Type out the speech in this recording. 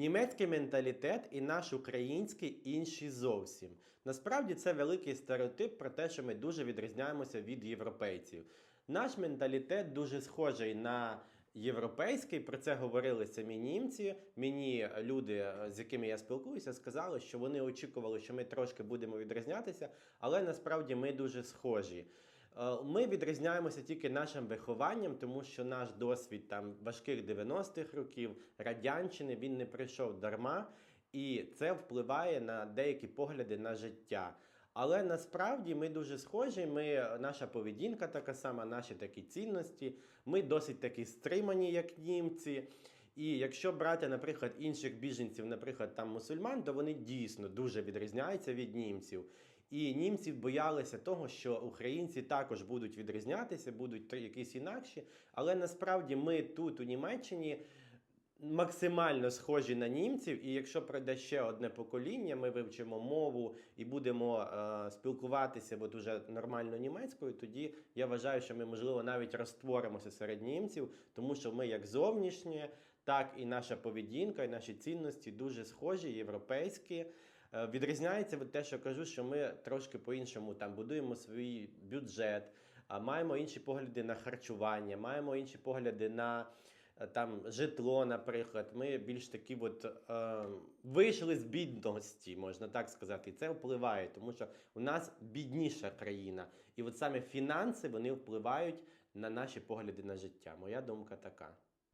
Німецький менталітет і наш український інші зовсім. Насправді це великий стереотип про те, що ми дуже відрізняємося від європейців. Наш менталітет дуже схожий на європейський. Про це говорили самі німці. Мені люди, з якими я спілкуюся, сказали, що вони очікували, що ми трошки будемо відрізнятися, але насправді ми дуже схожі. Е, Ми відрізняємося тільки нашим вихованням, тому що наш досвід там важких 90-х років, радянщини, він не прийшов дарма, і це впливає на деякі погляди на життя. Але насправді ми дуже схожі. Ми, наша поведінка така сама, наші такі цінності. Ми досить такі стримані, як німці. І якщо брати, наприклад, інших біженців, наприклад, там мусульман, то вони дійсно дуже відрізняються від німців. І німці боялися того, що українці також будуть відрізнятися, будуть якісь інакші. Але насправді ми тут, у Німеччині, максимально схожі на німців. І якщо пройде ще одне покоління, ми вивчимо мову і будемо е, спілкуватися от уже нормально німецькою, тоді я вважаю, що ми, можливо, навіть розтворимося серед німців, тому що ми як зовнішні, так і наша поведінка, і наші цінності дуже схожі, європейські. Е, Відрізняється від те, що кажу, що ми трошки по-іншому там будуємо свій бюджет, маємо інші погляди на харчування, маємо інші погляди на е, там житло, наприклад. Ми більш такі от е, вийшли з бідності, можна так сказати, і це впливає, тому що у нас бідніша країна. І от саме фінанси вони впливають на наші погляди на життя. Моя думка така.